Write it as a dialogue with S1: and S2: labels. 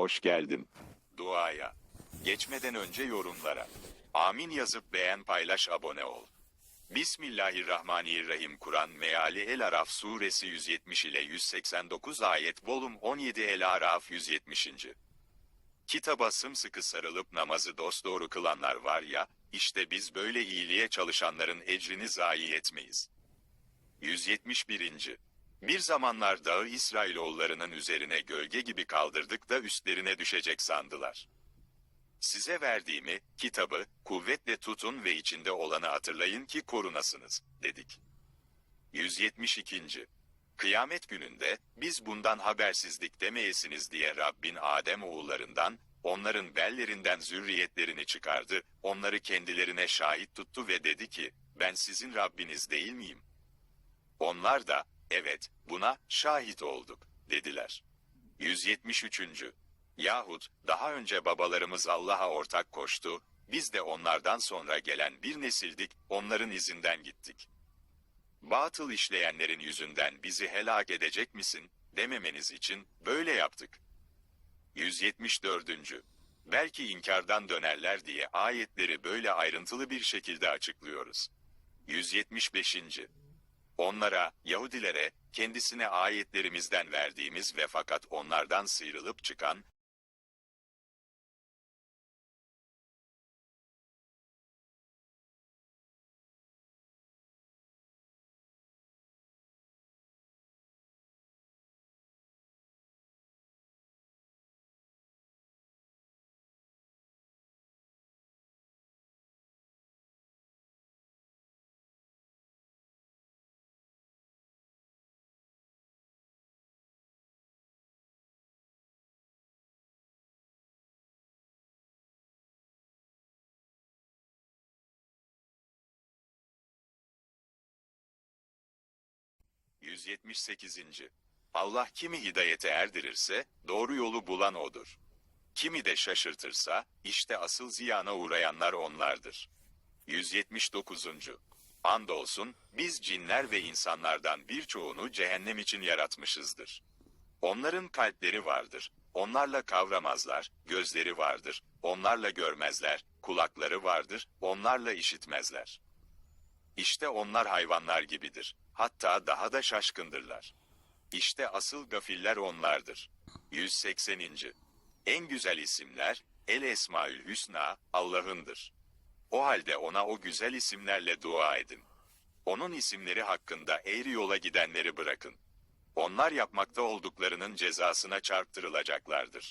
S1: Hoş geldin. Duaya. Geçmeden önce yorumlara. Amin yazıp beğen paylaş abone ol. Bismillahirrahmanirrahim Kur'an meali El Araf suresi 170 ile 189 ayet volum 17 El Araf 170. Kitaba sımsıkı sarılıp namazı dosdoğru kılanlar var ya, işte biz böyle iyiliğe çalışanların ecrini zayi etmeyiz. 171. Bir zamanlar dağı İsrailoğullarının üzerine gölge gibi kaldırdık da üstlerine düşecek sandılar. Size verdiğimi, kitabı, kuvvetle tutun ve içinde olanı hatırlayın ki korunasınız, dedik. 172. Kıyamet gününde, biz bundan habersizlik demeyesiniz diye Rabbin Adem oğullarından, onların bellerinden zürriyetlerini çıkardı, onları kendilerine şahit tuttu ve dedi ki, ben sizin Rabbiniz değil miyim? Onlar da, evet, buna şahit olduk, dediler. 173. Yahut, daha önce babalarımız Allah'a ortak koştu, biz de onlardan sonra gelen bir nesildik, onların izinden gittik. Batıl işleyenlerin yüzünden bizi helak edecek misin, dememeniz için böyle yaptık. 174. Belki inkardan dönerler diye ayetleri böyle ayrıntılı bir şekilde açıklıyoruz. 175. Onlara, Yahudilere, kendisine ayetlerimizden verdiğimiz ve fakat onlardan sıyrılıp çıkan, ...178. Allah kimi hidayete erdirirse, doğru yolu bulan odur. Kimi de şaşırtırsa, işte asıl ziyana uğrayanlar onlardır. 179. Andolsun, biz cinler ve insanlardan birçoğunu cehennem için yaratmışızdır. Onların kalpleri vardır, onlarla kavramazlar, gözleri vardır, onlarla görmezler, kulakları vardır, onlarla işitmezler. İşte onlar hayvanlar gibidir, hatta daha da şaşkındırlar. İşte asıl gafiller onlardır. 180. En güzel isimler, El Esmaül Hüsna, Allah'ındır. O halde ona o güzel isimlerle dua edin. Onun isimleri hakkında eğri yola gidenleri bırakın. Onlar yapmakta olduklarının cezasına çarptırılacaklardır.